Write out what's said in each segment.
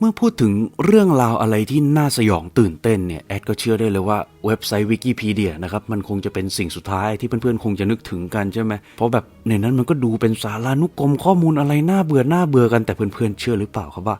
เมื่อพูดถึงเรื่องราวอะไรที่น่าสยองตื่นเต้นเนี่ยแอดก็เชื่อได้เลยว่าเว็บไซต์วิกิพีเดียนะครับมันคงจะเป็นสิ่งสุดท้ายที่เพื่อนๆคงจะนึกถึงกันใช่ไหมเพราะแบบในนั้นมันก็ดูเป็นสารานุกรมข้อมูลอะไรน่าเบื่อน่าเบื่อกันแต่เพื่อนๆเชื่อหรือเปล่าครับว่า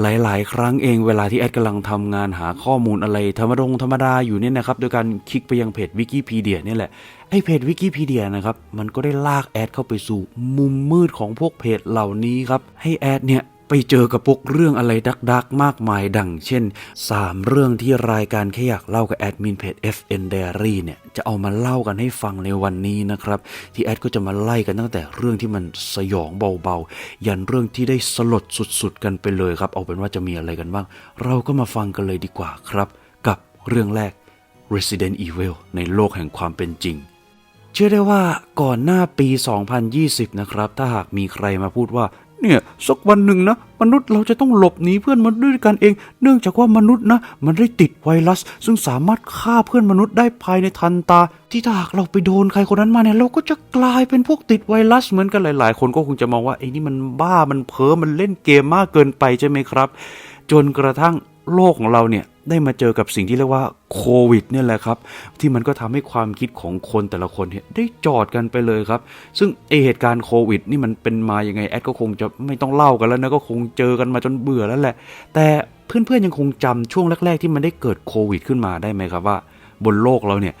หลาย ๆ ครั้งเองเวลาที่แอดกำลังทำงานหาข้อมูลอะไรธรรมดงธรรมดาอยู่เนี่ยนะครับโดยการคลิกไปยังเพจวิกิพีเดียนี่แหละไอเพจวิกิพีเดียนะครับมันก็ได้ลากแอดเข้าไปสู่มุมมืดของพวกเพจเหล่านี้ครับให้แอดเนี่ย ไปเจอกับพวกเรื่องอะไรดักๆ มากมายดังเช่น 3 เรื่องที่รายการแค่อยากเล่ากับแอดมินเพจ FN Diary เนี่ยจะเอามาเล่ากันให้ฟังในวันนี้นะครับ ที่แอดก็จะมาไล่กันตั้งแต่เรื่องที่มันสยองเบาๆ ยันเรื่องที่ได้สลดสุดๆ กันไปเลยครับ เอาเป็นว่าจะมีอะไรกันบ้าง เราก็มาฟังกันเลยดีกว่าครับ กับเรื่องแรก Resident Evil ในโลกแห่งความเป็นจริงเชื่อได้ว่าก่อนหน้าปี 2020 นะครับ ถ้าหากมีใครมาพูดว่า เนี่ยสักวันหนึ่งนะ มนุษย์เราจะต้องหลบหนีเพื่อนมนุษย์ด้วยกันเอง เนื่องจากว่ามนุษย์นะ มันได้ติดไวรัส ซึ่งสามารถฆ่าเพื่อนมนุษย์ได้ภายในทันตา ที่ถ้าหากเราไปโดนใครคนนั้นมาเนี่ยเราก็จะกลายเป็นพวกติดไวรัสเหมือนกันหลาย ๆ คนก็คงจะมองว่าไอ้นี่มันบ้ามันเพ้อมันเล่นเกมมากเกินไปใช่ไหมครับ จนกระทั่ง โลกของเราเนี่ยได้มาเจอกับสิ่งที่เรียกว่าโควิดเนี่ยแหละครับ ที่มันก็ทำให้ความคิดของคนแต่ละคนเนี่ยได้จอดกันไปเลยครับ ซึ่งไอเหตุการณ์โควิด นี่มันเป็นมาอย่างไงแอดก็คงจะไม่ต้องเล่ากันแล้วนะก็คงเจอกันมาจนเบื่อแล้วแหละ แต่เพื่อนๆยังคงจำช่วงแรก ๆ ที่มันได้เกิดโควิด ขึ้นมาได้ไหมครับว่า บนโลกเราเนี่ย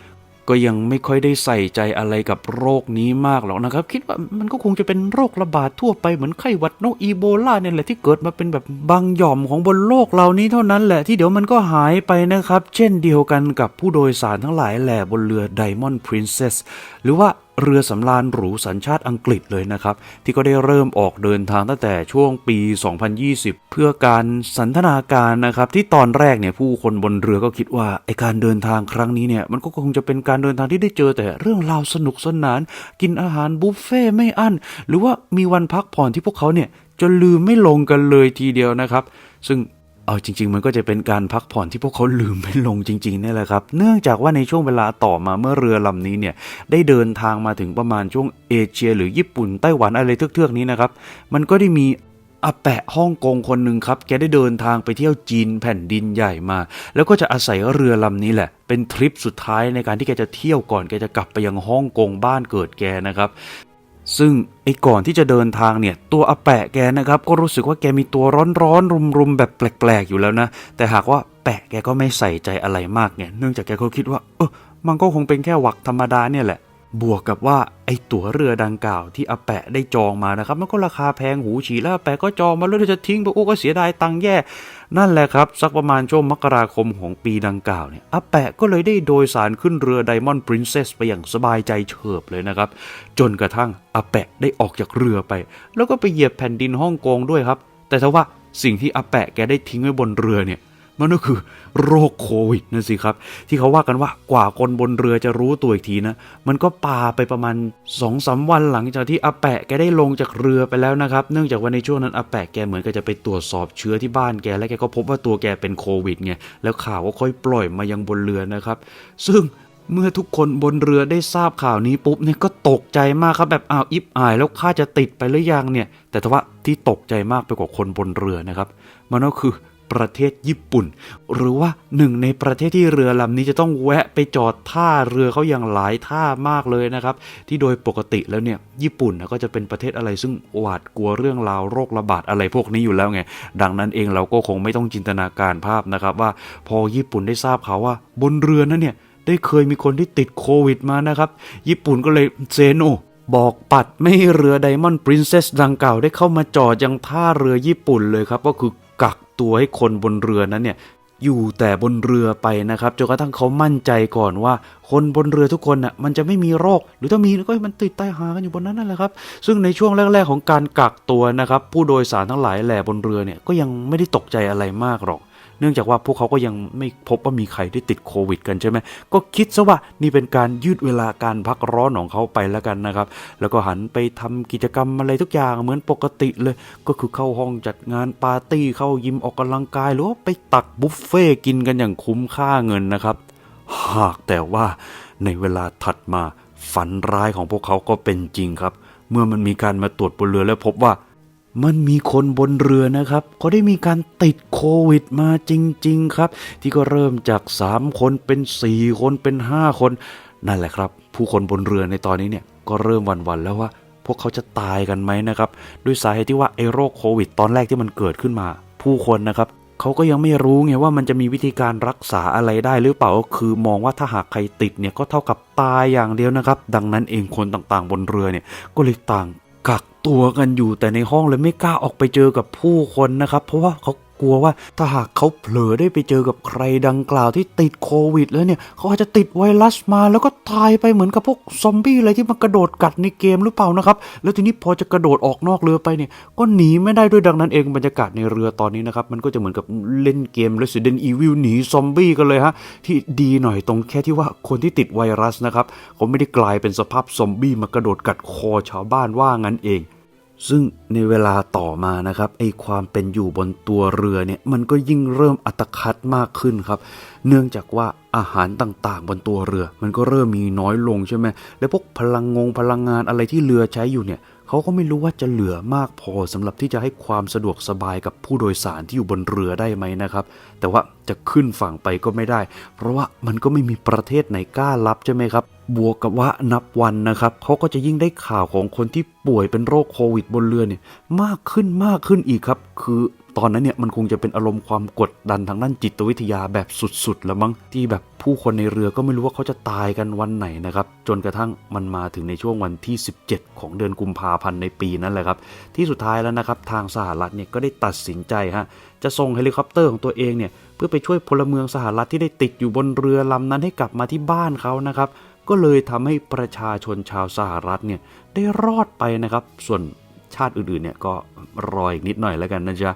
ก็ยังไม่ค่อยได้ใส่ใจอะไรกับโรคนี้มากหรอกนะครับ คิดว่ามันก็คงจะเป็นโรคระบาดทั่วไปเหมือนไข้หวัดนกอีโบลาเนี่ยแหละที่เกิดมาเป็นแบบบางหย่อมของบนโลกเรานี้เท่านั้นแหละที่เดี๋ยวมันก็หายไปนะครับ เช่นเดียวกันกับผู้โดยสารทั้งหลายแหละบนเรือ Diamond Princess หรือว่า เรือสำราญหรูสัญชาติอังกฤษเลยนะครับ ที่ก็ได้เริ่มออกเดินทางตั้งแต่ช่วงปี 2020 เพื่อการสันทนาการนะครับที่ตอนแรกเนี่ยผู้คนบนเรือก็คิดว่าไอการเดินทางครั้งนี้เนี่ยมันก็คงจะเป็นการเดินทางที่ได้เจอแต่เรื่องราวสนุกสนาน กินอาหารบุฟเฟ่ต์ไม่อั้นหรือว่ามีวันพักผ่อนที่พวกเขาเนี่ยจนลืมไม่ลงกันเลยทีเดียวนะครับ ซึ่ง เอาจริง ๆ มันก็จะเป็นการพักผ่อนที่พวกเขาลืมไม่ลงจริงๆนี่แหละครับ เนื่องจากว่าในช่วงเวลาต่อมาเมื่อเรือลำนี้เนี่ยได้เดินทางมาถึงประมาณช่วงเอเชีย หรือญี่ปุ่นไต้หวันอะไรเทือกๆนี้นะครับ มันก็ได้มีอาแปะฮ่องกงคนหนึ่งครับแกได้เดินทางไปเที่ยวจีนแผ่นดินใหญ่มา แล้วก็จะอาศัยเรือลำนี้แหละ เป็นทริปสุดท้ายในการที่แกจะเที่ยวก่อนแกจะกลับไปยังฮ่องกงบ้านเกิดแกนะครับ ซึ่งไอ้ก่อนที่จะเดินทางเนี่ยตัวอาแปะแกนะครับ ก็รู้สึกว่าแกมีตัวร้อนๆรุมๆแบบแปลกๆอยู่แล้วนะ แต่หากว่าแปะแกก็ไม่ใส่ใจอะไรมากเนี่ยเนื่องจากแกก็คิดว่าเออมันก็คงเป็นแค่หวักธรรมดาเนี่ยแหละ บวกกับว่าไอ้ตั๋วเรือดังกล่าวที่อาแปะได้จองมานะครับ มันก็ราคาแพงหูฉี่แล้วอาแปะก็จองมาแล้วจะทิ้งไปโอ้ก็เสียดายตังค์แย่ นั่นแหละครับ สักประมาณช่วงมกราคมของปีดังกล่าวเนี่ยอาแปะก็เลยได้โดยสารขึ้นเรือ Diamond Princess ไปอย่างสบายใจเฉิบเลยนะครับ จนกระทั่งอาแปะได้ออกจากเรือไป แล้วก็ไปเหยียบแผ่นดินฮ่องกงด้วยครับ แต่ทว่าสิ่งที่อาแปะแกได้ทิ้งไว้บนเรือเนี่ย มันก็คือโรคโควิดนั่นสิครับ ที่เขาว่ากันว่ากว่าคนบนเรือจะรู้ตัวอีกทีนะ มันก็ปาไปประมาณ2อสาวันหลังจากที่อาแปะแกได้ลงจากเรือไปแล้วนะครับ เนื่องจากว่าในช่วงนั้นอาแปะแกเหมือนกับจะไปตรวจสอบเชื้อที่บ้านแก และแกก็พบว่าตัวแกเป็นโควิดไงแล้วข่าวก็ค่อยปล่อยมายังบนเรือนะครับ ซึ่งเมื่อทุกคนบนเรือได้ทราบข่าวนี้ปุ๊บเนี่ยก็ตกใจมากครับแบบอ้าวอิบอาย แล้วข้าจะติดไปหรือยังเนี่ย แต่ทว่าที่ตกใจมากไปกว่าคนบนเรือนะครับ มันก็คือ ประเทศญี่ปุ่น หรือว่าหนึ่งในประเทศที่เรือลำนี้จะต้องแวะไปจอดท่าเรือเขาอย่างหลายท่ามากเลยนะครับ ที่โดยปกติแล้วเนี่ยญี่ปุ่นนะก็จะเป็นประเทศอะไรซึ่งหวาดกลัวเรื่องราวโรคระบาดอะไรพวกนี้อยู่แล้วไงดังนั้นเองเราก็คงไม่ต้องจินตนาการภาพนะครับ ว่าพอญี่ปุ่นได้ทราบข่าวว่า บนเรือนั้นเนี่ยได้เคยมีคนที่ติดโควิดมานะครับ ญี่ปุ่นก็เลยเซโนบอกปัดไม่ให้เรือ Diamond Princess ดังกล่าวได้เข้ามาจอดยังท่าเรือญี่ปุ่นเลยครับ ก็คือ ตัวให้คนบนเรือนั้นเนี่ยอยู่แต่บนเรือไปนะครับจนกระทั่งเขามั่นใจก่อนว่า คนบนเรือทุกคนน่ะมันจะไม่มีโรค หรือถ้ามีก็ให้มันติดใต้หากันอยู่บนนั้นนั่นแหละครับ ซึ่งในช่วงแรก ๆ ของการกักตัวนะครับ ผู้โดยสารทั้งหลายแหล่บนเรือเนี่ยก็ยังไม่ได้ตกใจอะไรมากหรอก เนื่องจากว่าพวกเขาก็ยังไม่พบว่ามีใครได้ติดโควิด กันใช่ไหมก็คิดซะว่านี่เป็นการยืดเวลาการพักร้อนของเขาไปแล้วกันนะครับ แล้วก็หันไปทำกิจกรรมอะไรทุกอย่างเหมือนปกติเลย ก็คือเข้าห้องจัดงานปาร์ตี้เข้ายิมออกกำลังกายหรือว่าไปตักบุฟเฟ่กินกันอย่างคุ้มค่าเงินนะครับหากแต่ว่าในเวลาถัดมาฝันร้ายของพวกเขาก็เป็นจริงครับ เมื่อมันมีการมาตรวจบนเรือแล้วพบว่า มันมีคนบนเรือนะครับเขาได้มีการติดโควิดมาจริง ๆ ครับ ที่ก็เริ่มจาก 3 คนเป็น 4 คนเป็น 5 คน นั่นแหละครับ ผู้คนบนเรือในตอนนี้เนี่ยก็เริ่มวันๆแล้วว่า พวกเขาจะตายกันไหมนะครับ ด้วยสาเหตุที่ว่าไอ้โรคโควิด ตอนแรกที่มันเกิดขึ้นมา ผู้คนนะครับเขาก็ยังไม่รู้ไงว่ามันจะมีวิธีการรักษาอะไรได้หรือเปล่าก็คือมองว่าถ้าหากใครติดเนี่ยก็เท่ากับตายอย่างเดียวนะครับ ดังนั้นเองคนต่างๆบนเรือเนี่ยก็เลยต่าง กักตัวกันอยู่แต่ในห้องเลยไม่กล้าออกไปเจอกับผู้คนนะครับ เพราะว่าเขา กลัวว่าถ้าหากเขาเผลอได้ไปเจอกับใครดังกล่าวที่ติดโควิด แล้วเนี่ย เขาอาจจะติดไวรัสมาแล้วก็ตายไปเหมือนกับพวกซอมบี้อะไรที่มันกระโดดกัดในเกมหรือเปล่านะครับ แล้วทีนี้พอจะกระโดดออกนอกเรือไปเนี่ย ก็หนีไม่ได้ด้วยดังนั้นเองบรรยากาศในเรือตอนนี้นะครับ มันก็จะเหมือนกับเล่นเกม Resident Evil หนีซอมบี้กันเลยฮะที่ดีหน่อยตรงแค่ที่ว่าคนที่ติดไวรัสนะครับเขาไม่ได้กลายเป็นสภาพซอมบี้มากระโดดกัดคอชาวบ้านว่างั้นเอง ซึ่งในเวลาต่อมานะครับไอความเป็นอยู่บนตัวเรือเนี่ยมันก็ยิ่งเริ่มอัตคัดมากขึ้นครับ เนื่องจากว่าอาหารต่างๆ บนตัวเรือ มันก็เริ่มมีน้อยลงใช่ไหมแล้วพวกพลังงงพลังงานอะไรที่เรือใช้อยู่เนี่ย เขาก็ไม่รู้ว่าจะเหลือมากพอสำหรับที่จะให้ความสะดวกสบายกับผู้โดยสารที่อยู่บนเรือได้ไหมนะครับ แต่ว่าจะขึ้นฝั่งไปก็ไม่ได้ เพราะว่ามันก็ไม่มีประเทศไหนกล้ารับใช่ไหมครับ บวกกับว่านับวันนะครับเขาก็จะยิ่งได้ข่าวของคนที่ป่วยเป็นโรคโควิดบนเรือเนี่ยมากขึ้นมากขึ้นอีกครับ คือ ตอนนั้นเนี่ยมันคงจะเป็นอารมณ์ความกดดันทางด้านจิตวิทยาแบบสุดๆแล้วมั้งที่แบบผู้คนในเรือก็ไม่รู้ว่าเขาจะตายกันวันไหนนะครับจนกระทั่งมันมาถึงในช่วงวันที่ 17 ของเดือนกุมภาพันธ์ในปีนั้นแหละครับที่สุดท้ายแล้วนะครับทางสหรัฐเนี่ยก็ได้ตัดสินใจฮะจะส่งเฮลิคอปเตอร์ของตัวเองเนี่ยเพื่อไปช่วยพลเมืองสหรัฐที่ได้ติดอยู่บนเรือลำนั้นให้กลับมาที่บ้านเขานะครับก็เลยทำให้ประชาชนชาวสหรัฐเนี่ยได้รอดไปนะครับ ส่วนชาติอื่นๆเนี่ยก็รออีกนิดหน่อยแล้วกันนะจ๊ะ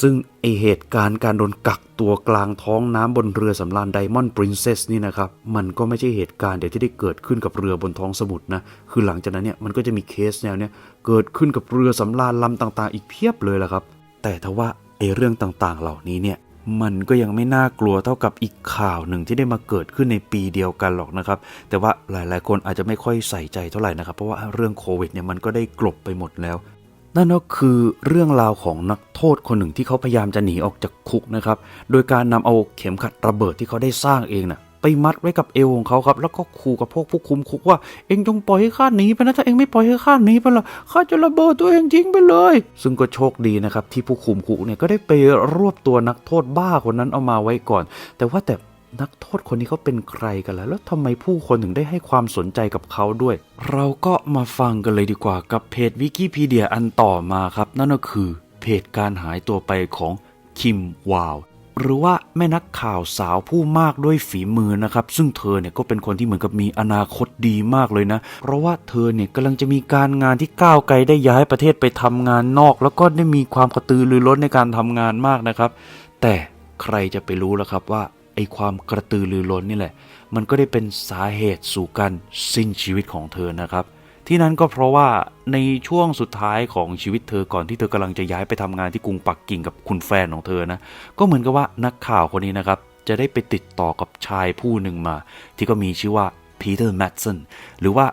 ซึ่งไอเหตุการณ์การโดนกักตัวกลางท้องน้ำบนเรือสำราญไดมอนด์ปรินเซสนี่นะครับ มันก็ไม่ใช่เหตุการณ์เดียวที่ได้เกิดขึ้นกับเรือบนท้องสมุทรนะ คือหลังจากนั้นเนี่ยมันก็จะมีเคสแนวเนี้ยเกิดขึ้นกับเรือสำราญลำต่างๆ อีกเพียบเลยละครับ แต่ทว่าไอเรื่องต่างๆ เหล่านี้เนี่ยมันก็ยังไม่น่ากลัวเท่ากับอีกข่าวหนึ่งที่ได้มาเกิดขึ้นในปีเดียวกันหรอกนะครับ แต่ว่าหลายๆ คนอาจจะไม่ค่อยใส่ใจเท่าไหร่นะครับ เพราะว่าเรื่องโควิดเนี่ยมันก็ได้กลบไปหมดแล้ว นั่นก็คือเรื่องราวของนักโทษคนหนึ่งที่เขาพยายามจะหนีออกจากคุกนะครับ โดยการนำเอาเข็มขัดระเบิดที่เขาได้สร้างเองน่ะไปมัดไว้กับเอวของเขาครับ แล้วก็ขู่กับพวกผู้คุมคุกว่า เองจงปล่อยให้ข้าหนีไปนะถ้าเองไม่ปล่อยให้ข้าหนีไปละข้าจะระเบิดตัวเองทิ้งไปเลย ซึ่งก็โชคดีนะครับที่ผู้คุมคุกเนี่ยก็ได้ไปรวบตัวนักโทษบ้าคนนั้นเอามาไว้ก่อน แต่ว่าแต่ นักโทษคนนี้เขาเป็นใครกันล่ะแล้วทำไมผู้คนถึงได้ให้ความสนใจกับเขาด้วย เราก็มาฟังกันเลยดีกว่ากับเพจวิกิพีเดียอันต่อมาครับ นั่นก็คือเพจการหายตัวไปของคิมวาวหรือว่าแม่นักข่าวสาวผู้มากด้วยฝีมือนะครับ ซึ่งเธอเนี่ยก็เป็นคนที่เหมือนกับมีอนาคตดีมากเลยนะ เพราะว่าเธอเนี่ยกำลังจะมีการงานที่ก้าวไกลได้ย้ายประเทศไปทำงานนอก แล้วก็ได้มีความกระตือรือร้นในการทำงานมากนะครับ แต่ใครจะไปรู้ล่ะครับว่า ไอ้ความกระตือรือร้นนี่แหละ มันก็ได้เป็นสาเหตุสู่การสิ้นชีวิตของเธอนะครับ ที่นั้นก็เพราะว่าในช่วงสุดท้ายของชีวิตเธอก่อนที่เธอกำลังจะย้ายไปทำงานที่กรุงปักกิ่งกับคุณแฟนของเธอนะ ก็เหมือนกับว่านักข่าวคนนี้นะครับ จะได้ไปติดต่อกับชายผู้หนึ่งมา ที่ก็มีชื่อว่าพีเตอร์แมดสันหรือว่า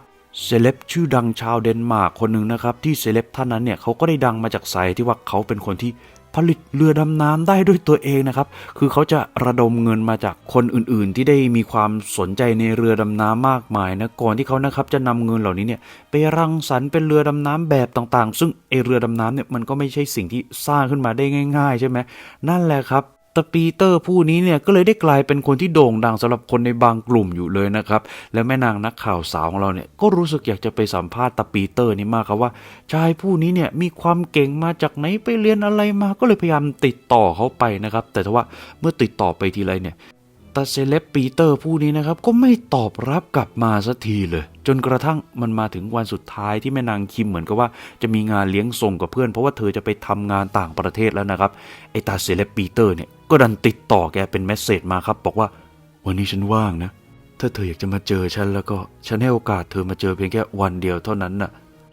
เซเลบชื่อดังชาวเดนมาร์กคนหนึ่งนะครับ ที่เซเลบท่านนั้นเนี่ยเขาก็ได้ดังมาจากสายที่ว่าเขาเป็นคนที่ ผลิตเรือดำน้ำได้ด้วยตัวเองนะครับ คือเขาจะระดมเงินมาจากคนอื่นๆ ที่ได้มีความสนใจในเรือดำน้ำมากมายนะก่อนที่เขานะครับจะนำเงินเหล่านี้เนี่ยไปรังสรรค์เป็นเรือดำน้ำแบบต่างๆ ซึ่งไอเรือดำน้ำเนี่ยมันก็ไม่ใช่สิ่งที่สร้างขึ้นมาได้ง่าย ๆ ใช่ไหมนั่นแหละครับ แต่ปีเตอร์ผู้นี้เนี่ยก็เลยได้กลายเป็นคนที่โด่งดังสำหรับคนในบางกลุ่มอยู่เลยนะครับ และแม่นางนักข่าวสาวของเราเนี่ยก็รู้สึกอยากจะไปสัมภาษณ์ตาปีเตอร์นี่มากครับว่าชายผู้นี้เนี่ยมีความเก่งมาจากไหนไปเรียนอะไรมาก็เลยพยายามติดต่อเขาไปนะครับ แต่ถ้าว่าเมื่อติดต่อไปทีไรเนี่ยตาเซเลบปีเตอร์ผู้นี้นะครับก็ไม่ตอบรับกลับมาสักทีเลย จนกระทั่งมันมาถึงวันสุดท้ายที่แม่นางคิมเหมือนกับว่าจะมีงานเลี้ยงส่งกับเพื่อน เพราะว่าเธอจะไปทำงานต่างประเทศแล้วนะครับไอตาเซเลบปีเตอร์เนี่ย ก็ดันติดต่อแกเป็นเมสเซจมาครับ บอกว่า วันนี้ฉันว่างนะ ถ้าเธออยากจะมาเจอฉันแล้วก็ฉันให้โอกาสเธอมาเจอเพียงแค่วันเดียวเท่านั้นน่ะ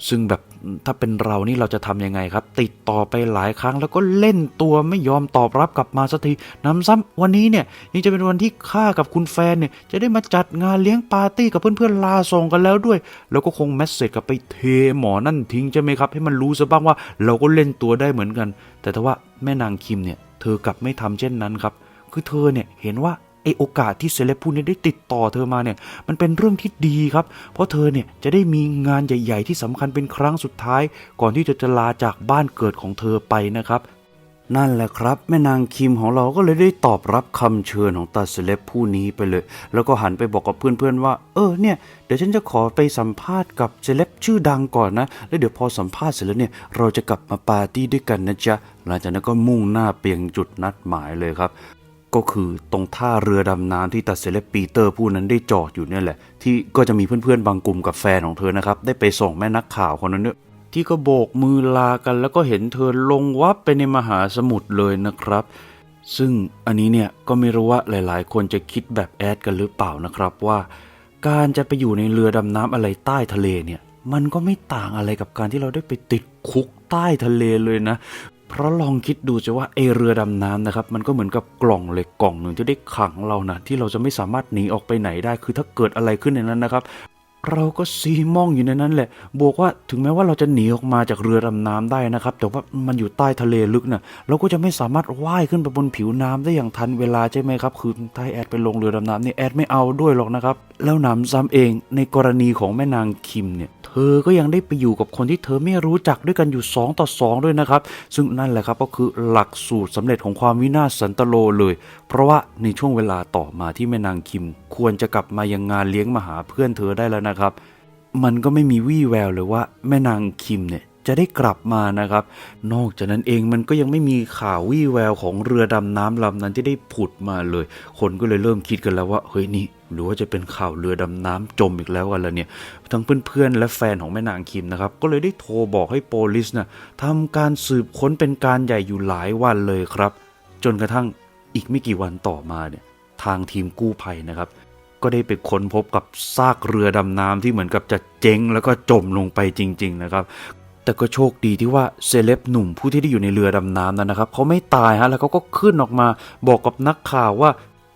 ซึ่งแบบถ้าเป็นเรานี่เราจะทำยังไงครับ ติดต่อไปหลายครั้งแล้วก็เล่นตัวไม่ยอมตอบรับกลับมาสักทีน้ำซ้ำวันนี้เนี่ยยังจะเป็นวันที่ข้ากับคุณแฟนเนี่ย จะได้มาจัดงานเลี้ยงปาร์ตี้กับเพื่อนๆลาส่งกันแล้วด้วย แล้วก็คงแมสเซจกลับไปเทหมอนั่นทิ้งใช่ไหมครับ ให้มันรู้ซะบ้างว่าเราก็เล่นตัวได้เหมือนกัน แต่ถ้าว่าแม่นางคิมเนี่ย ธอกลับไม่ทำเช่นนั้นครับ คือเธอเนี่ยเห็นว่าไอโอกาสที่เซเลบผู้นี้ได้ติดต่อเธอมาเนี่ยมันเป็นเรื่องที่ดีครับ เพราะเธอเนี่ยจะได้มีงานใหญ่ ๆ ที่สำคัญเป็นครั้งสุดท้าย ก่อนที่จะจะลาจากบ้านเกิดของเธอไปนะครับ นั่นแหละครับ แม่นางคิมของเราก็เลยได้ตอบรับคำเชิญของตาเซเลบผู้นี้ไปเลย แล้วก็หันไปบอกกับเพื่อนๆว่า เออเนี่ย เดี๋ยวฉันจะขอไปสัมภาษณ์กับเซเลบชื่อดังก่อนนะ แล้วเดี๋ยวพอสัมภาษณ์เสร็จแล้วเนี่ย เราจะกลับมาปาร์ตี้ด้วยกันนะจ๊ะ หลังจากนั้นก็มุ่งหน้าเปียงจุดนัดหมายเลยครับ ก็คือตรงท่าเรือดำน้ำที่ตัดเซเลบปีเตอร์ผู้นั้นได้จอดอยู่เนี่ยแหละ ที่ก็จะมีเพื่อนๆบางกลุ่มกับแฟนของเธอนะครับ ได้ไปส่งแม่นักข่าวคนนั้นเนี่ย ที่ก็โบกมือลากัน แล้วก็เห็นเธอลงวับไปในมหาสมุทรเลยนะครับ ซึ่งอันนี้เนี่ยก็ไม่รู้ว่าหลาย ๆ คนจะคิดแบบแอดกันหรือเปล่านะครับว่า การจะไปอยู่ในเรือดำน้ำอะไรใต้ทะเลเนี่ย มันก็ไม่ต่างอะไรกับการที่เราได้ไปติดคุกใต้ทะเลเลยนะเพราะลองคิดดูจะว่าไอเรือดำน้ำนะครับ มันก็เหมือนกับกล่องเหล็กกล่องหนึ่งที่ได้ขังเรานะที่เราจะไม่สามารถหนีออกไปไหนได้ คือถ้าเกิดอะไรขึ้นในนั้นนะครับ เราก็ซีมองอยู่ในนั้นแหละ บวกว่าถึงแม้ว่าเราจะหนีออกมาจากเรือดำน้ำได้นะครับ แต่ว่ามันอยู่ใต้ทะเลลึกนะเราก็จะไม่สามารถว่ายขึ้นไปบนผิวน้ำได้อย่างทันเวลาใช่ไหมครับ คือถ้าแอดไปลงเรือดำน้ำนี่แอดไม่เอาด้วยหรอกนะครับ แล้วหนำซ้ำเองในกรณีของแม่นางคิมเนี่ย เธอก็ยังได้ไปอยู่กับคนที่เธอไม่รู้จักด้วยกันอยู่ 2 ต่อ 2 ด้วยนะครับ ซึ่งนั่นแหละครับก็คือหลักสูตรสำเร็จของความวินาศสันตโลเลย เพราะว่าในช่วงเวลาต่อมาที่แม่นางคิม ควรจะกลับมายังงานเลี้ยงมาหาเพื่อนเธอได้แล้วนะครับ มันก็ไม่มีวี่แววเลยว่าแม่นางคิมเนี่ยจะได้กลับมานะครับ นอกจากนั้นเองมันก็ยังไม่มีข่าววี่แววของเรือดำน้ำลำนั้นที่ได้ผุดมาเลย คนก็เลยเริ่มคิดกันแล้วว่าเฮ้ยนี่หรือว่าจะเป็นข่าวเรือดำน้ำจมอีกแล้วกันละเนี่ยทั้งเพื่อนๆและแฟนของแม่นางคิมนะครับก็เลยได้โทรบอกให้โปลิสนะทำการสืบค้นเป็นการใหญ่อยู่หลายวันเลยครับ จนกระทั่งอีกไม่กี่วันต่อมาเนี่ยทางทีมกู้ภัยนะครับ ก็ได้ไปค้นพบกับซากเรือดำน้ำที่เหมือนกับจะเจ๊งแล้วก็จมลงไปจริง ๆ นะครับ แต่ก็โชคดีที่ว่าเซเลบหนุ่มผู้ที่ได้อยู่ในเรือดำน้ำนั้นนะครับเขาไม่ตายฮะแล้วเขาก็ขึ้นออกมาบอกกับนักข่าวว่า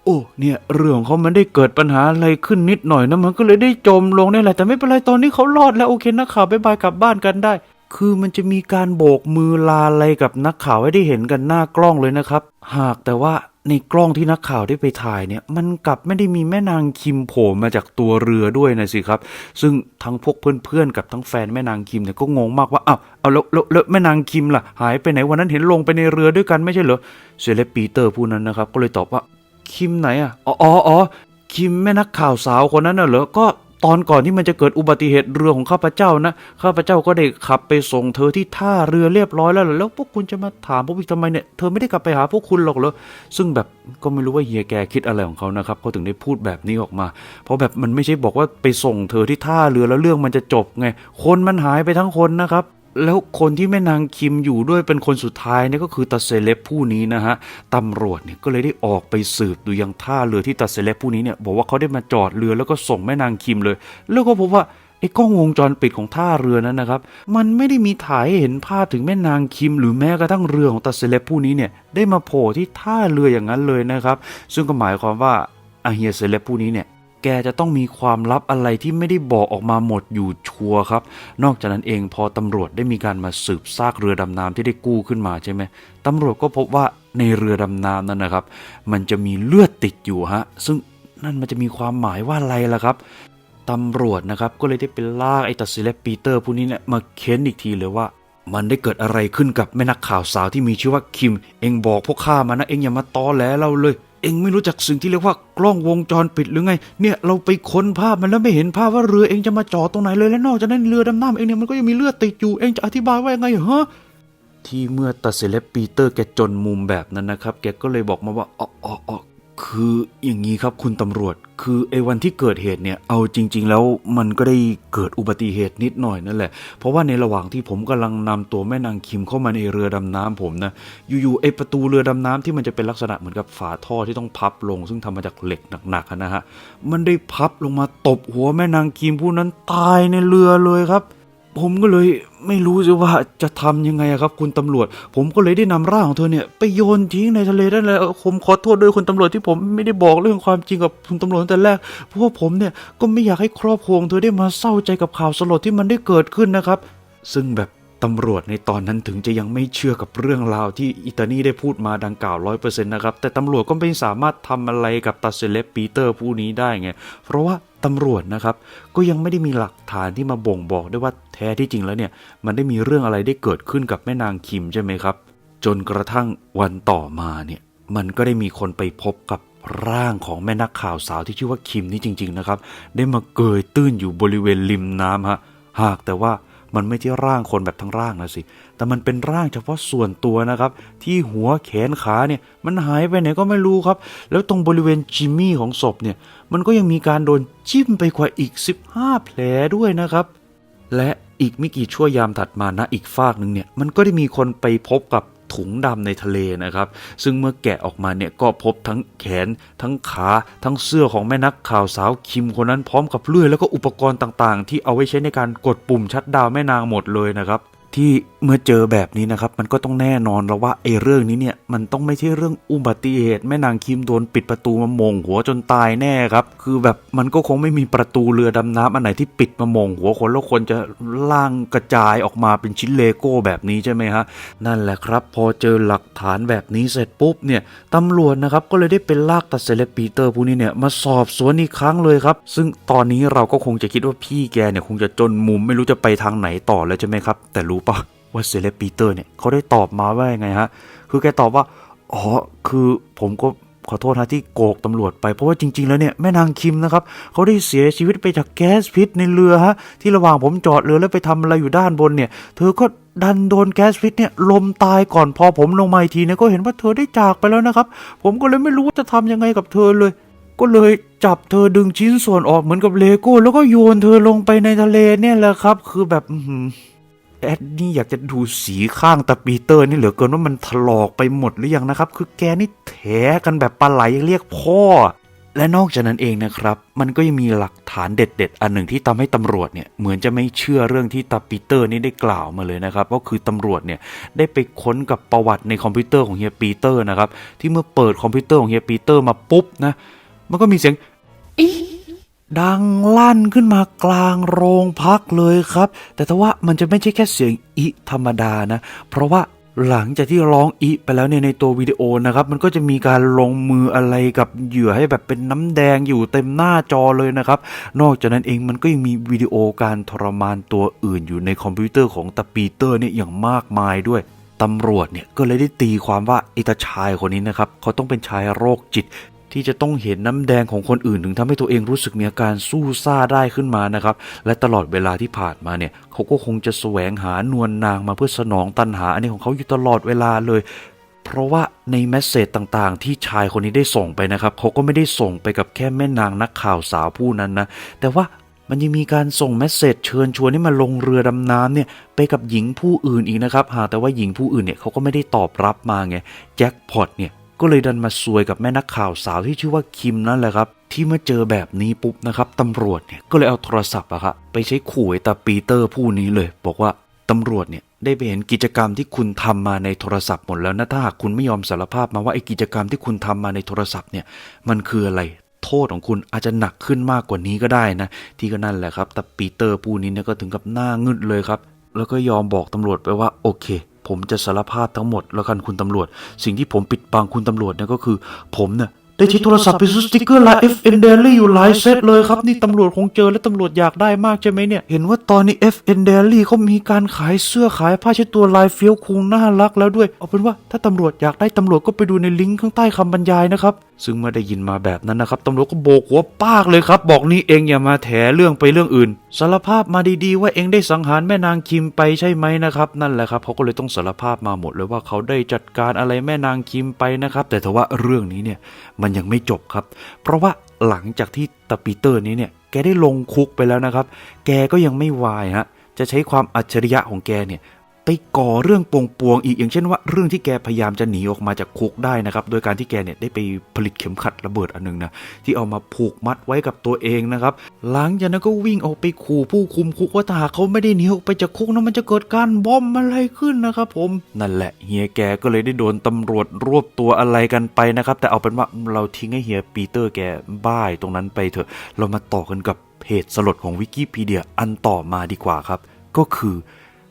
โอ้เนี่ยเรื่องของเขามันได้เกิดปัญหาอะไรขึ้นนิดหน่อยนะมันก็เลยได้จมลงนี่แหละแต่ไม่เป็นไรตอนนี้เขารอดแล้วโอเคนักข่าวบายบายกลับบ้านกันได้ คือมันจะมีการโบกมือลาอะไรกับนักข่าวให้ได้เห็นกันหน้ากล้องเลยนะครับ หากแต่ว่าในกล้องที่นักข่าวได้ไปถ่ายเนี่ย มันกลับไม่ได้มีแม่นางคิมโผล่มาจากตัวเรือด้วยนะสิครับ ซึ่งทั้งพวกเพื่อนๆกับทั้งแฟนแม่นางคิมเนี่ยก็งงมากว่าอ้าวเอาแล้วแล้วแล้วแม่นางคิมล่ะ หายไปไหนวันนั้นเห็นลงไปในเรือด้วยกันไม่ใช่เหรอเซเลปีเตอร์ผู้นั้นนะครับ ก็เลยตอบว่าคิมไหนอะอ๋ออ๋อคิมแม่นักข่าวสาวคนนั้นน่ะเหรอก็ ตอนก่อนที่มันจะเกิดอุบัติเหตุเรือของข้าพเจ้านะข้าพเจ้าก็ได้ขับไปส่งเธอที่ท่าเรือเรียบร้อยแล้วเหรอแล้วพวกคุณจะมาถามพวกอีกทำไมเนี่ยเธอไม่ได้กลับไปหาพวกคุณหรอกเหรอซึ่งแบบก็ไม่รู้ว่าเฮียแกคิดอะไรของเขานะครับเขาถึงได้พูดแบบนี้ออกมา เพราะแบบมันไม่ใช่บอกว่าไปส่งเธอที่ท่าเรือแล้วเรื่องมันจะจบไงคนมันหายไปทั้งคนนะครับ แล้วคนที่แม่นางคิมอยู่ด้วยเป็นคนสุดท้ายเนี่ยก็คือตาเซเลบผู้นี้นะฮะตำรวจเนี่ยก็เลยได้ออกไปสืบดูยังท่าเรือที่ตาเซเลบผู้นี้เนี่ยบอกว่าเขาได้มาจอดเรือแล้วก็ส่งแม่นางคิมเลย แล้วก็พบว่าไอ้กล้องวงจรปิดของท่าเรือนั้นนะครับ มันไม่ได้มีถ่ายให้เห็นภาพถึงแม่นางคิม หรือแม้กระทั่งเรือของตาเซเลบผู้นี้เนี่ยได้มาโผล่ที่ท่าเรืออย่างนั้นเลยนะครับ ซึ่งก็หมายความว่าอาเฮียเซเลบผู้นี้เนี่ย แกจะต้องมีความลับอะไรที่ไม่ได้บอกออกมาหมดอยู่ชัวร์ครับ นอกจากนั้นเองพอตำรวจได้มีการมาสืบซากเรือดำน้ำที่ได้กู้ขึ้นมาใช่ไหมตำรวจก็พบว่าในเรือดำน้ำนั้นนะครับ มันจะมีเลือดติดอยู่ฮะ ซึ่งนั่นมันจะมีความหมายว่าอะไรล่ะครับตำรวจนะครับก็เลยได้ไปลากไอ้ตัดซิเลปปีเตอร์ผู้นี้เนี่ยมาเค้นอีกทีเลยว่ามันได้เกิดอะไรขึ้นกับแม่นักข่าวสาวที่มีชื่อว่าคิม เองบอกพวกข้ามานะเองอย่ามาตอแหลเราเลย เองไม่รู้จักสิ่งที่เรียกว่ากล้องวงจรปิดหรือไง เนี่ยเราไปค้นภาพมันแล้วไม่เห็นภาพว่าเรือเองจะมาจอดตรงไหนเลยและนอกจากนั้นเรือดำน้ำเองเนี่ยมันก็ยังมีเลือดติดอยู่เองจะอธิบายว่ายังไงฮะที่เมื่อตัดเซเลบปีเตอร์แกจนมุมแบบนั้นนะครับ แกก็เลยบอกมาว่าอ๋ออ๋ออ๋อ คืออย่างนี้ครับคุณตำรวจ คือไอ้วันที่เกิดเหตุเนี่ย เอาจริง ๆ แล้วมันก็ได้เกิดอุบัติเหตุนิดหน่อยนั่นแหละ เพราะว่าในระหว่างที่ผมกำลังนำตัวแม่นางคิมเข้ามาในเรือดำน้ำผมนะอยู่ๆไอ้ประตูเรือดำน้ำที่มันจะเป็นลักษณะเหมือนกับฝาท่อที่ต้องพับลง ซึ่งทำมาจากเหล็กหนักๆนะฮะมันได้พับลงมาตบหัวแม่นางคิมผู้นั้นตายในเรือเลยครับ ผมก็เลยไม่รู้จะว่าจะทำยังไงครับ คุณตำรวจ ผมก็เลยได้นำร่างของเธอเนี่ยไปโยนทิ้งในทะเลนั่นแหละผมขอโทษด้วยคุณตำรวจที่ผมไม่ได้บอกเรื่องความจริงกับคุณตำรวจตั้งแต่แรก เพราะว่าผมเนี่ยก็ไม่อยากให้ครอบครัวเธอได้มาเศร้าใจกับข่าวสลดที่มันได้เกิดขึ้นนะครับ ซึ่งแบบ ตำรวจในตอนนั้นถึงจะยังไม่เชื่อกับเรื่องราวที่อิตาลีได้พูดมาดังกล่าวร้อยเปอร์เซ็นต์นะครับ แต่ตำรวจก็ไม่สามารถทำอะไรกับตาเซเลบปีเตอร์ผู้นี้ได้ไง เพราะว่าตำรวจนะครับ ก็ยังไม่ได้มีหลักฐานที่มาบ่งบอกได้ว่าแท้ที่จริงแล้วเนี่ย มันได้มีเรื่องอะไรได้เกิดขึ้นกับแม่นางคิมใช่ไหมครับ จนกระทั่งวันต่อมาเนี่ย มันก็ได้มีคนไปพบกับร่างของแม่นักข่าวสาวที่ชื่อว่าคิมนี่จริง ๆนะครับ ได้มาเกยตื้นอยู่บริเวณริมน้ำฮะ หากแต่ว่า มันไม่ใช่ร่างคนแบบทั้งร่างนะสิ แต่มันเป็นร่างเฉพาะส่วนตัวนะครับ ที่หัวแขนขาเนี่ย มันหายไปไหนก็ไม่รู้ครับ แล้วตรงบริเวณจิมมี่ของศพเนี่ย มันก็ยังมีการโดนจิ้มไปกว่าอีก 15 แผลด้วยนะครับ และอีกไม่กี่ชั่วยามถัดมานะอีกฟากหนึ่งเนี่ย มันก็ได้มีคนไปพบกับ ถุงดำในทะเลนะครับ ซึ่งเมื่อแกะออกมาเนี่ยก็พบทั้งแขน ทั้งขา ทั้งเสื้อของแม่นักข่าวสาวคิมคนนั้นพร้อมกับเลื่อยแล้วก็อุปกรณ์ต่างๆ ที่เอาไว้ใช้ในการกดปุ่มชัดดาวแม่นางหมดเลยนะครับ ที่เมื่อเจอแบบนี้นะครับ มันก็ต้องแน่นอนแล้วว่าไอ้เรื่องนี้เนี่ยมันต้องไม่ใช่เรื่องอุบัติเหตุแม่นางคิมโดนปิดประตูมามงหัวจนตายแน่ครับ คือแบบมันก็คงไม่มีประตูเรือดำน้ำอันไหนที่ปิดมามงหัวคนแล้วคนจะล่างกระจายออกมาเป็นชิ้นเลโก้แบบนี้ใช่ไหมฮะนั่นแหละครับ พอเจอหลักฐานแบบนี้เสร็จปุ๊บเนี่ยตำรวจนะครับก็เลยได้เป็นลากตัดเซเลปีเตอร์ผู้นี้เนี่ยมาสอบสวนอีกครั้งเลยครับ ซึ่งตอนนี้เราก็คงจะคิดว่าพี่แกเนี่ยคงจะจนมุมไม่รู้จะไปทางไหนต่อแล้วใช่ไหมครับแต่รู้ปะว่าเซเลบปีเตอร์เนี่ยเขาได้ตอบมาว่ายังไงฮะ คือแกตอบว่า อ๋อ คือผมก็ขอโทษนะที่โกกตำรวจไป เพราะว่าจริง ๆ แล้วเนี่ยแม่นางคิมนะครับเขาได้เสียชีวิตไปจากแก๊สพิษในเรือฮะที่ระหว่างผมจอดเรือแล้วไปทำอะไรอยู่ด้านบนเนี่ย เธอก็ดันโดนแก๊สพิษเนี่ยลมตายก่อนพอผมลงมาทีเนี่ยก็เห็นว่าเธอได้จากไปแล้วนะครับ ผมก็เลยไม่รู้ว่าจะทำยังไงกับเธอเลย ก็เลยจับเธอดึงชิ้นส่วนออกเหมือนกับเลโก้แล้วก็โยนเธอลงไปในทะเลเนี่ยแหละครับ คือแบบ แอดนี่อยากจะดูสีข้างตาปีเตอร์นี่เหลือเกินว่ามันถลอกไปหมดหรือยังนะครับ คือแกนี่แถกันแบบปลาไหลเรียกพ่อ และนอกจากนั้นเองนะครับ มันก็ยังมีหลักฐานเด็ด ๆ อันหนึ่งที่ทำให้ตำรวจเนี่ยเหมือนจะไม่เชื่อเรื่องที่ตาปีเตอร์นี่ได้กล่าวมาเลยนะครับ ก็คือตำรวจเนี่ยได้ไปค้นกับประวัติในคอมพิวเตอร์ของเฮียปีเตอร์นะครับที่เมื่อเปิดคอมพิวเตอร์ของเฮียปีเตอร์มาปุ๊บนะมันก็มีเสียง ดังลั่นขึ้นมากลางโรงพักเลยครับ แต่ถ้าว่ามันจะไม่ใช่แค่เสียงอิธรรมดานะ เพราะว่าหลังจากที่ร้องอิไปแล้วเนี่ยในตัววิดีโอนะครับ มันก็จะมีการลงมืออะไรกับเหยื่อให้แบบเป็นน้ำแดงอยู่เต็มหน้าจอเลยนะครับ นอกจากนั้นเองมันก็ยังมีวิดีโอการทรมานตัวอื่นอยู่ในคอมพิวเตอร์ของตาปีเตอร์เนี่ยอย่างมากมายด้วยตำรวจเนี่ยก็เลยได้ตีความว่าอิตาชายคนนี้นะครับ เขาต้องเป็นชายโรคจิต ที่จะต้องเห็นน้ำแดงของคนอื่น ถึงทำให้ตัวเองรู้สึกมีอาการสู้ซ่าได้ขึ้นมานะครับ และตลอดเวลาที่ผ่านมาเนี่ย เขาก็คงจะแสวงหานวลนางมาเพื่อสนองตันหาอันนี้ของเขาอยู่ตลอดเวลาเลย เพราะว่าในแมสเซจต่างๆ ที่ชายคนนี้ได้ส่งไปนะครับ เขาก็ไม่ได้ส่งไปกับแค่แม่นางนักข่าวสาวผู้นั้นนะ แต่ว่ามันยังมีการส่งเมสเซจเชิญชวนให้มาลงเรือดำน้ำเนี่ยไปกับหญิงผู้อื่นอีกนะครับหากแต่ว่าหญิงผู้อื่นเนี่ยเขาก็ไม่ได้ตอบรับมาไงแจ็คพอตเนี่ย ก็เลยดันมาซวยกับแม่นักข่าวสาวที่ชื่อว่าคิมนั่นแหละครับ ที่เมื่อเจอแบบนี้ปุ๊บนะครับตำรวจเนี่ยก็เลยเอาโทรศัพท์อะครับไปใช้ขู่ไอ้ตาปีเตอร์ผู้นี้เลย บอกว่าตำรวจเนี่ยได้ไปเห็นกิจกรรมที่คุณทำมาในโทรศัพท์หมดแล้วนะถ้าหากคุณไม่ยอมสารภาพมาว่าไอ้กิจกรรมที่คุณทำมาในโทรศัพท์เนี่ยมันคืออะไรโทษของคุณอาจจะหนักขึ้นมากกว่านี้ก็ได้นะ ที่ก็นั่นแหละครับแต่ปีเตอร์ผู้นี้เนี่ยก็ถึงกับหน้างึดเลยครับ แล้วก็ยอมบอกตำรวจไปว่าโอเค ผมจะสารภาพทั้งหมดแล้วกันคุณตำรวจ สิ่งที่ผมปิดบังคุณตำรวจเนี่ยก็คือ ผมเนี่ยได้ใช้โทรศัพท์ไปซื้อสติ๊กเกอร์ลาย FN Daily อยู่หลายเซตเลยครับ นี่ตำรวจคงเจอและตำรวจอยากได้มากใช่ไหมเนี่ย เห็นว่าตอนนี้ FN Daily เขามีการขายเสื้อขายผ้าเช็ดตัวลายเฟี้ยวคุงน่ารักแล้วด้วย เอาเป็นว่าถ้าตำรวจอยากได้ตำรวจก็ไปดูในลิงก์ข้างใต้คำบรรยายนะครับ ซึ่งเมื่อได้ยินมาแบบนั้นนะครับตำรวจก็โบกหัวปากเลยครับ บอกนี่เองอย่ามาแถเรื่องไปเรื่องอื่น สารภาพมาดีๆ ว่าเองได้สังหารแม่นางคิมไปใช่ไหมนะครับ นั่นแหละครับเขาก็เลยต้องสารภาพมาหมดเลยว่าเขาได้จัดการอะไรแม่นางคิมไปนะครับ แต่ทว่าเรื่องนี้เนี่ยมันยังไม่จบครับ เพราะว่าหลังจากที่ตาปีเตอร์นี้เนี่ยแกได้ลงคุกไปแล้วนะครับ แกก็ยังไม่วายฮะจะใช้ความอัจฉริยะของแกเนี่ย ก่อเรื่องปงปวงๆอีกอย่างเช่นว่าเรื่องที่แกพยายามจะหนีออกมาจากคุกได้นะครับโดยการที่แกเนี่ยได้ไปผลิตเข็มขัดระเบิดอันหนึงนะที่เอามาผูกมัดไว้กับตัวเองนะครับหลังจากนั้นก็วิ่งออกไปขู่ผู้คุมคุกว่าถ้าหากเขาไม่ได้หนีออกไปจากคุกนะมันจะเกิดการบอมอะไรขึ้นนะครับผมนั่นแหละเฮียแกก็เลยได้โดนตำรวจรวบตัวอะไรกันไปนะครับแต่เอาเป็นว่าเราทิ้งให้เฮียปีเตอร์แกบ้ายตรงนั้นไปเถอะ เรามาต่อกันกับเหตุสลดของวิกิพีเดียอันต่อมาดีกว่าครับ ก็คือ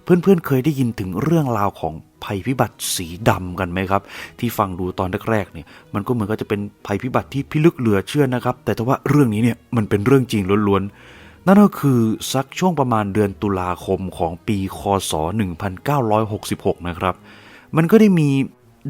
เพื่อนๆเคยได้ยินถึงเรื่องราวของภัยพิบัติสีดำกันไหมครับ ที่ฟังดูตอนแรกๆเนี่ยมันก็เหมือนก็จะเป็นภัยพิบัติที่พิลึกเหลือเชื่อนะครับ แต่ถ้าว่าเรื่องนี้เนี่ยมันเป็นเรื่องจริงล้วนๆ นั่นก็คือสักช่วงประมาณเดือนตุลาคมของปีคศ 1966 นะครับ มันก็ได้มี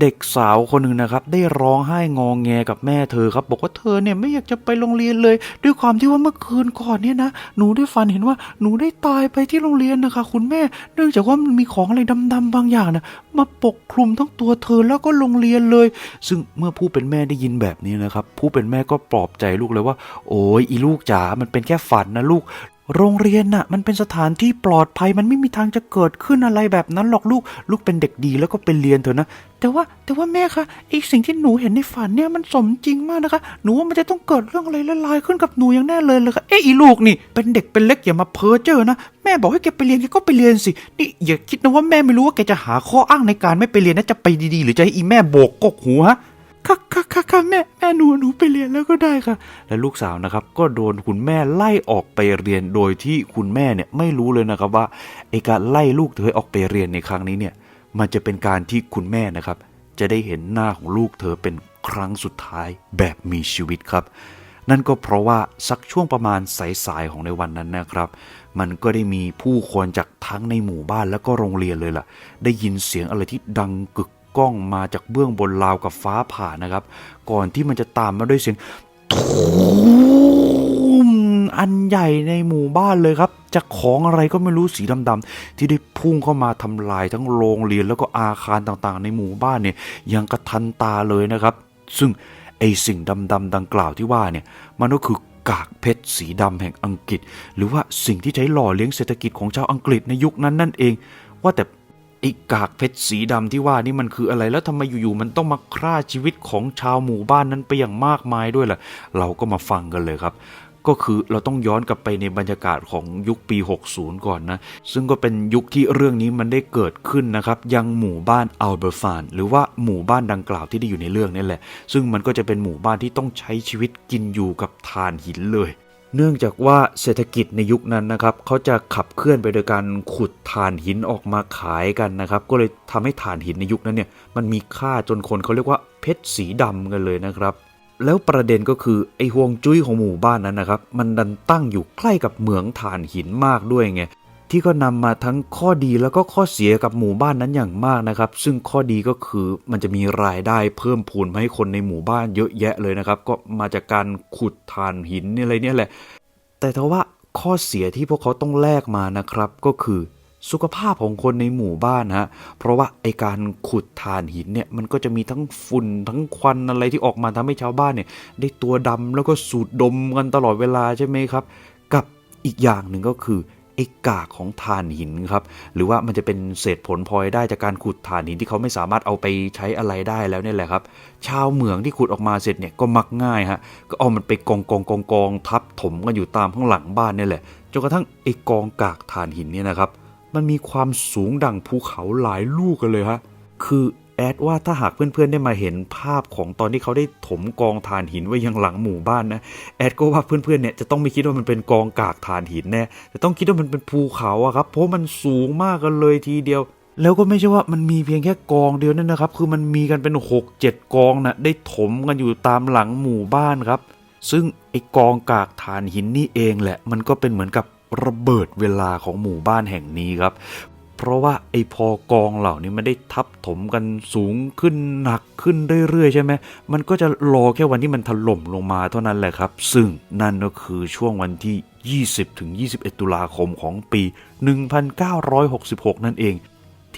เด็กสาวคนหนึ่งนะครับ ได้ร้องไห้งองแงกับแม่เธอครับ บอกว่าเธอเนี่ยไม่อยากจะไปโรงเรียนเลย ด้วยความที่ว่าเมื่อคืนก่อนเนี่ยนะหนูได้ฝันเห็นว่าหนูได้ตายไปที่โรงเรียนนะคะ คุณแม่ เนื่องจากว่ามันมีของอะไรดำๆบางอย่างนะมาปกคลุมทั้งตัวเธอแล้วก็โรงเรียนเลย ซึ่งเมื่อผู้เป็นแม่ได้ยินแบบนี้นะครับผู้เป็นแม่ก็ปลอบใจลูกเลยว่า โอ้ยอีลูกจ๋ามันเป็นแค่ฝันนะลูก โรงเรียนน่ะ มันเป็นสถานที่ปลอดภัยมันไม่มีทางจะเกิดขึ้นอะไรแบบนั้นหรอกลูก ลูกเป็นเด็กดีแล้วก็ไปเรียนเถอะนะ แต่ว่าแต่ว่าแม่คะไอสิ่งที่หนูเห็นในฝันเนี่ยมันสมจริงมากนะคะ หนูว่ามันจะต้องเกิดเรื่องอะไรละลายขึ้นกับหนูอย่างแน่เลยเลยค่ะเอ๊ะอีลูกนี่ เป็นเด็กเป็นเล็กอย่ามาเพ้อเจ้อนะแม่บอกให้แกไปเรียนแกก็ไปเรียนสินี่อย่าคิดนะว่าแม่ไม่รู้ว่าแกจะหาข้ออ้างในการไม่ไปเรียนนะจะไปดีๆ หรือจะให้อีแม่โบกกกหูฮะ ค่ะค่ะค่ะค่ะแม่แม่หนูหนูไปเรียนแล้วก็ได้ค่ะ และลูกสาวนะครับก็โดนคุณแม่ไล่ออกไปเรียนโดยที่คุณแม่เนี่ยไม่รู้เลยนะครับว่าไอการไล่ลูกเธอออกไปเรียนในครั้งนี้เนี่ยมันจะเป็นการที่คุณแม่นะครับ จะได้เห็นหน้าของลูกเธอเป็นครั้งสุดท้ายแบบมีชีวิตครับ นั่นก็เพราะว่าสักช่วงประมาณสายๆของในวันนั้นนะครับ มันก็ได้มีผู้คนจากทั้งในหมู่บ้านแล้วก็โรงเรียนเลยล่ะ ได้ยินเสียงอะไรที่ดังกึก กล้องมาจากเบื้องบนราวกับฟ้าผ่านะครับ ก่อนที่มันจะตามมาด้วยเสียงทูมอันใหญ่ในหมู่บ้านเลยครับจากของอะไรก็ไม่รู้สีดำๆที่ได้พุ่งเข้ามาทำลายทั้งโรงเรียนแล้วก็อาคารต่างๆ ในหมู่บ้านเนี่ยยังกระทันตาเลยนะครับ ซึ่งไอสิ่งดำๆดังกล่าวที่ว่าเนี่ยมันก็คือกากเพชรสีดำแห่งอังกฤษ หรือว่าสิ่งที่ใช้หล่อเลี้ยงเศรษฐกิจของชาวอังกฤษในยุคนั้นนั่นเอง ว่าแต่ ไอ้กากเพชรสีดำที่ว่านี่มันคืออะไรแล้วทำไมอยู่ๆมันต้องมาฆ่าชีวิตของชาวหมู่บ้านนั้นไปอย่างมากมายด้วยล่ะ เราก็มาฟังกันเลยครับ ก็คือเราต้องย้อนกลับไปในบรรยากาศของยุคปี 60 ก่อนนะ ซึ่งก็เป็นยุคที่เรื่องนี้มันได้เกิดขึ้นนะครับ ยังหมู่บ้านอัลเบอร์ฟาน หรือว่าหมู่บ้านดังกล่าวที่ได้อยู่ในเรื่องนี่แหละ ซึ่งมันก็จะเป็นหมู่บ้านที่ต้องใช้ชีวิตกินอยู่กับถ่านหินเลย เนื่องจากว่าเศรษฐกิจในยุคนั้นนะครับเขาจะขับเคลื่อนไปโดยการขุดถ่านหินออกมาขายกันนะครับ ก็เลยทำให้ถ่านหินในยุคนั้นเนี่ยมันมีค่าจนคนเขาเรียกว่าเพชรสีดำกันเลยนะครับ แล้วประเด็นก็คือไอ้ห่วงจุ้ยของหมู่บ้านนั้นนะครับ มันดันตั้งอยู่ใกล้กับเหมืองถ่านหินมากด้วยไง ที่ก็นำมาทั้งข้อดีแล้วก็ข้อเสียกับหมู่บ้านนั้นอย่างมากนะครับ ซึ่งข้อดีก็คือมันจะมีรายได้เพิ่มพูนมาให้คนในหมู่บ้านเยอะแยะเลยนะครับ ก็มาจากการขุดถ่านหินนี่อะไรเนี่ยแหละ แต่ถ้าว่าข้อเสียที่พวกเขาต้องแลกมานะครับก็คือสุขภาพของคนในหมู่บ้านฮะ เพราะว่าไอการขุดถ่านหินเนี่ยมันก็จะมีทั้งฝุ่นทั้งควันอะไรที่ออกมาทำให้ชาวบ้านเนี่ย ได้ตัวดำแล้วก็สูดดมกันตลอดเวลาใช่ไหมครับ กับอีกอย่างหนึ่งก็คือ ไอ้กากของถ่านหินครับ หรือว่ามันจะเป็นเศษผลพลอยได้จากการขุดถ่านหินที่เขาไม่สามารถเอาไปใช้อะไรได้แล้วเนี่ยแหละครับ ชาวเหมืองที่ขุดออกมาเสร็จเนี่ยก็มักง่ายฮะ ก็เอามันไปกองกองกองกองทับถมกันอยู่ตามข้างหลังบ้านนี่แหละ จนกระทั่งไอ้กองกากถ่านหินเนี่ยนะครับ มันมีความสูงดังภูเขาหลายลูกกันเลยฮะ คือ แอดว่าถ้าหากเพื่อนๆได้มาเห็นภาพของตอนที่เขาได้ถมกองถ่านหินไว้ยังหลังหมู่บ้านนะแอดก็ว่าเพื่อนๆเนี่ยจะต้องไม่คิดว่ามันเป็นกองกากถ่านหินแน่แต่ต้องคิดว่ามันเป็นภูเขาอะครับเพราะมันสูงมากกันเลยทีเดียว แล้วก็ไม่ใช่ว่ามันมีเพียงแค่กองเดียวนั่นนะครับ คือมันมีกันเป็น 6 7 กองนะได้ถมกันอยู่ตามหลังหมู่บ้านครับ ซึ่งไอ้กองกากถ่านหินนี่เองแหละ มันก็เป็นเหมือนกับระเบิดเวลาของหมู่บ้านแห่งนี้ครับ เพราะว่าไอ้พอกองเหล่านี้มันได้ทับถมกันสูงขึ้นหนักขึ้นเรื่อยๆใช่ไหมมันก็จะรอแค่วันที่มันถล่มลงมาเท่านั้นแหละครับ ซึ่งนั่นก็คือช่วงวันที่ 20-21 ตุลาคมของปี 1966 นั่นเอง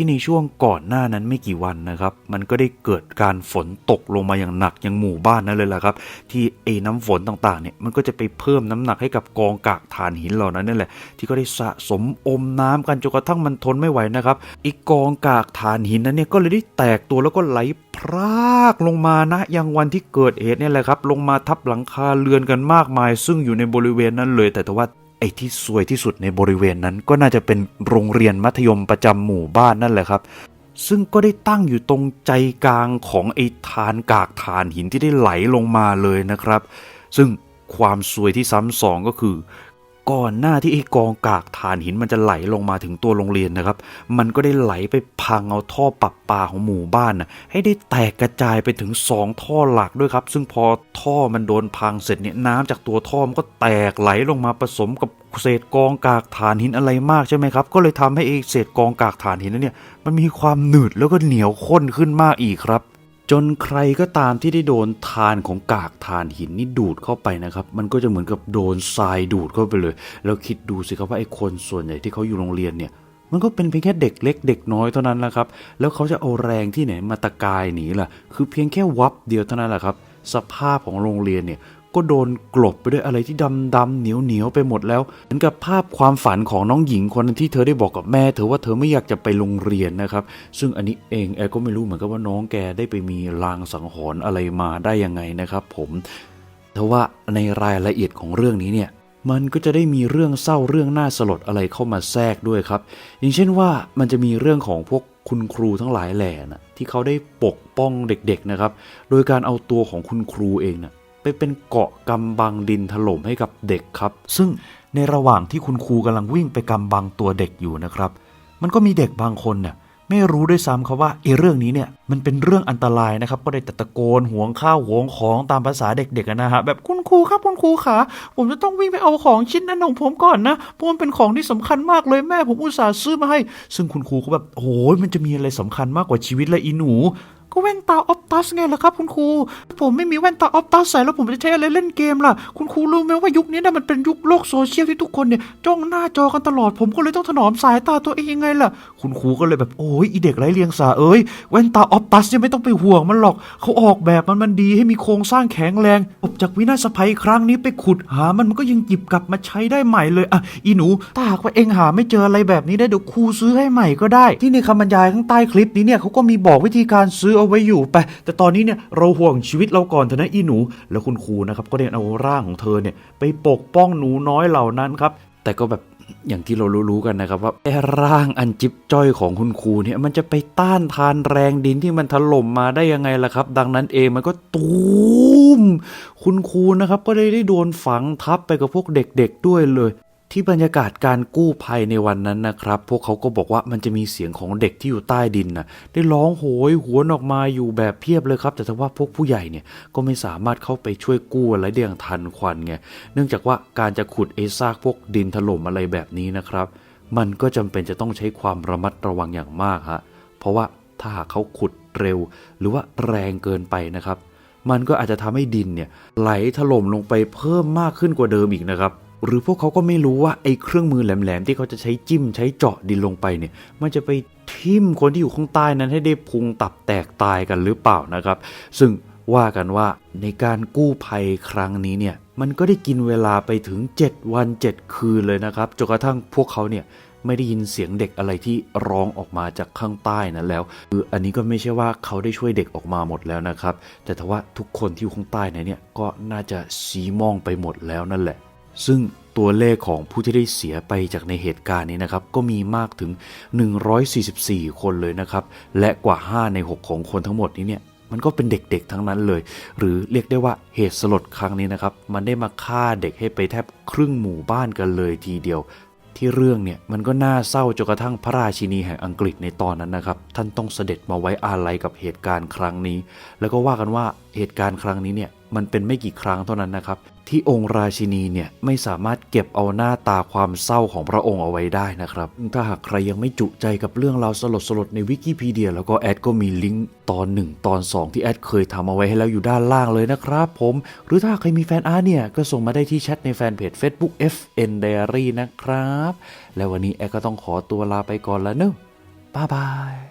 ที่ในช่วงก่อนหน้านั้นไม่กี่วันนะครับ มันก็ได้เกิดการฝนตกลงมาอย่างหนักยังหมู่บ้านนั่นเลยแหละครับ ที่ไอ้น้ำฝนต่างๆเนี่ยมันก็จะไปเพิ่มน้ำหนักให้กับกองกากถ่านหินเหล่านั้นนี่แหละที่ก็ได้สะสมอมน้ำกันจนกระทั่งมันทนไม่ไหวนะครับอ้กองกากถ่านหินนั้นเนี่ยก็เลยได้แตกตัวแล้วก็ไหลพรากลงมานะยังวันที่เกิดเหตุเนี่ยแหละครับ ลงมาทับหลังคาเรือนกันมากมาย ซึ่งอยู่ในบริเวณนั้นเลย แต่แต่ว่า ไอ้ที่สวยที่สุดในบริเวณนั้นก็น่าจะเป็นโรงเรียนมัธยมประจำหมู่บ้านนั่นแหละครับ ซึ่งก็ได้ตั้งอยู่ตรงใจกลางของไอ้ฐานกากฐานหินที่ได้ไหลลงมาเลยนะครับ ซึ่งความสวยที่ซ้ำสองก็คือ ก่อนหน้าที่ไอ้กองกากฐานหินมันจะไหลลงมาถึงตัวโรงเรียนนะครับ มันก็ได้ไหลไปพังเอาท่อปรับปาของหมู่บ้านนะให้ได้แตกกระจายไปถึง 2 ท่อหลักด้วยครับ ซึ่งพอท่อมันโดนพังเสร็จเนี่ยน้ำจากตัวท่อมันก็แตกไหลลงมาผสมกับเศษกองกากฐานหินอะไรมากใช่ไหมครับ ก็เลยทำให้ไอ้เศษกองกากฐานหินนั้นเนี่ยมันมีความหนืดแล้วก็เหนียวข้นขึ้นมากอีกครับ จนใครก็ตามที่ได้โดนทานของกากทานหินนี่ดูดเข้าไปนะครับ มันก็จะเหมือนกับโดนทรายดูดเข้าไปเลย แล้วคิดดูสิครับว่าไอ้คนส่วนใหญ่ที่เขาอยู่โรงเรียนเนี่ย มันก็เป็นเพียงแค่เด็กเล็กเด็กน้อยเท่านั้นแหละครับ แล้วเขาจะเอาแรงที่ไหนมาตะกายหนีล่ะ คือเพียงแค่วับเดียวเท่านั้นแหละครับ สภาพของโรงเรียนเนี่ย ก็โดนกลบไปด้วยอะไรที่ดำดำเหนียวเหนียวไปหมดแล้วเหมือนกับภาพความฝันของน้องหญิงคนนั้นที่เธอได้บอกกับแม่ เธอว่าเธอไม่อยากจะไปโรงเรียนนะครับ ซึ่งอันนี้เองแอร์ก็ไม่รู้เหมือนกันว่าน้องแกได้ไปมีลางสังหรณ์อะไรมาได้ยังไงนะครับ ผมแต่ว่าในรายละเอียดของเรื่องนี้เนี่ยมันก็จะได้มีเรื่องเศร้าเรื่องน่าสลดอะไรเข้ามาแทรกด้วยครับ อย่างเช่นว่ามันจะมีเรื่องของพวกคุณครูทั้งหลายแหล่นะที่เขาได้ปกป้องเด็กๆนะครับ โดยการเอาตัวของคุณครูเองนะ ไปเป็นเกาะกำบังดินถล่มให้กับเด็กครับ ซึ่งในระหว่างที่คุณครูกำลังวิ่งไปกำบังตัวเด็กอยู่นะครับ มันก็มีเด็กบางคนเนี่ยไม่รู้ด้วยซ้ำครับว่าไอ้เรื่องนี้เนี่ยมันเป็นเรื่องอันตรายนะครับ ก็ได้แต่ตะโกนหวงข้าวหวงของตามภาษาเด็กๆนะฮะแบบคุณครูครับคุณครูขาผมจะต้องวิ่งไปเอาของชิ้นนั้นของผมก่อนนะเพราะมันเป็นของที่สำคัญมากเลยแม่ผมอุตส่าห์ซื้อมาให้ ซึ่งคุณครูก็แบบโอ้ยมันจะมีอะไรสำคัญมากกว่าชีวิตและอีหนู ก็แว่นตาออฟตัสไงล่ะครับคุณครู ผมไม่มีแว่นตาออฟตัสใส่แล้วผมจะใช้อะไรเล่นเกมล่ะ คุณครูรู้ไหมว่ายุคนี้นะมันเป็นยุคโลกโซเชียลที่ทุกคนเนี่ยจ้องหน้าจอกันตลอด ผมก็เลยต้องถนอมสายตาตัวเองยังไงล่ะ คุณครูก็เลยแบบโอ้ยอีเด็กไร้เลียงสาเอ้ยแว่นตาออฟตัสเนี่ยไม่ต้องไปห่วงมันหรอก เขาออกแบบมันมันดีให้มีโครงสร้างแข็งแรงออกจากวินาศภัยครั้งนี้ไปขุดหา มันมันก็ยังหยิบกลับมาใช้ได้ใหม่เลยอะอีหนูถ้าหากว่าเองหาไม่เจออะไรแบบนี้ได้เดี๋ยวครูซื้อให้ใหม่ก็ได้ ที่ในคำบรรยายข้างใต้คลิปนี้เนี่ยเขาก็มีบอกวิธีการซื้อเอาไว้อยู่ไป แต่ตอนนี้เนี่ยเราห่วงชีวิตเราก่อนเถอะนะอีหนู แล้วคุณครูนะครับก็ได้เอาร่างของเธอเนี่ยไปปกป้องหนูน้อยเหล่านั้นครับ แต่ก็แบบอย่างที่เรารู้ๆกันนะครับว่าไอ้ร่างอันจิบจ้อยของคุณครูเนี่ยมันจะไปต้านทานแรงดินที่มันถล่มมาได้ยังไงล่ะครับ ดังนั้นเองมันก็ตูมคุณครูนะครับก็ได้ได้โดนฝังทับไปกับพวกเด็กๆด้วยเลย ที่บรรยากาศการกู้ภัยในวันนั้นนะครับ พวกเขาก็บอกว่ามันจะมีเสียงของเด็กที่อยู่ใต้ดินนะได้ร้องโหยหวนออกมาอยู่แบบเพียบเลยครับ แต่ถ้าว่าพวกผู้ใหญ่เนี่ยก็ไม่สามารถเข้าไปช่วยกู้อะไรได้อย่างทันควันไงเนื่องจากว่าการจะขุดไอ้ซากพวกดินถล่มอะไรแบบนี้นะครับ มันก็จำเป็นจะต้องใช้ความระมัดระวังอย่างมากฮะเพราะว่าถ้าหากเขาขุดเร็ว หรือว่าแรงเกินไปนะครับ มันก็อาจจะทำให้ดินเนี่ยไหลถล่มลงไปเพิ่มมากขึ้นกว่าเดิมอีกนะครับ หรือพวกเขาก็ไม่รู้ว่าไอ้เครื่องมือแหลมๆ ที่เขาจะใช้จิ้มใช้เจาะดินลงไปเนี่ย มันจะไปทิ่มคนที่อยู่ข้างใต้นั้นให้ได้พุงตับแตกตายกันหรือเปล่านะครับ ซึ่งว่ากันว่าในการกู้ภัยครั้งนี้เนี่ย มันก็ได้กินเวลาไปถึง 7 วัน 7 คืนเลยนะครับจนกระทั่งพวกเขาเนี่ยไม่ได้ยินเสียงเด็กอะไรที่ร้องออกมาจากข้างใต้นั้นแล้วคืออันนี้ก็ไม่ใช่ว่าเขาได้ช่วยเด็กออกมาหมดแล้วนะครับ แต่ถ้าว่าทุกคนที่อยู่ข้างใต้นั้นเนี่ยก็น่าจะสีมองไปหมดแล้วนั่นแหละ ซึ่งตัวเลขของผู้ที่ได้เสียไปจากในเหตุการณ์นี้นะครับ ก็มีมากถึง 144 คนเลยนะครับ และกว่า 5 ใน 6 ของคนทั้งหมดนี้เนี่ยมันก็เป็นเด็กๆทั้งนั้นเลย หรือเรียกได้ว่าเหตุสลดครั้งนี้นะครับ มันได้มาฆ่าเด็กให้ไปแทบครึ่งหมู่บ้านกันเลยทีเดียว ที่เรื่องเนี่ยมันก็น่าเศร้าจนกระทั่งพระราชินีแห่งอังกฤษในตอนนั้นนะครับ ท่านต้องเสด็จมาไว้อาลัยกับเหตุการณ์ครั้งนี้ แล้วก็ว่ากันว่าเหตุการณ์ครั้งนี้เนี่ย มันเป็นไม่กี่ครั้งเท่านั้นนะครับ ที่องค์ราชินีเนี่ยไม่สามารถเก็บเอาหน้าตาความเศร้าของพระองค์เอาไว้ได้นะครับ ถ้าหากใครยังไม่จุใจกับเรื่องราวสลดๆในวิกิพีเดีย แล้วก็แอดก็มีลิงก์ตอน 1 ตอน 2 ที่แอดเคยทำเอาไว้ให้แล้วอยู่ด้านล่างเลยนะครับผม หรือถ้าใครมีแฟนอาร์เนี่ย ก็ส่งมาได้ที่แชทในแฟนเพจ Facebook FN Diary นะครับ และวันนี้แอดก็ต้องขอตัวลาไปก่อนแล้วเนอะบ๊ายบาย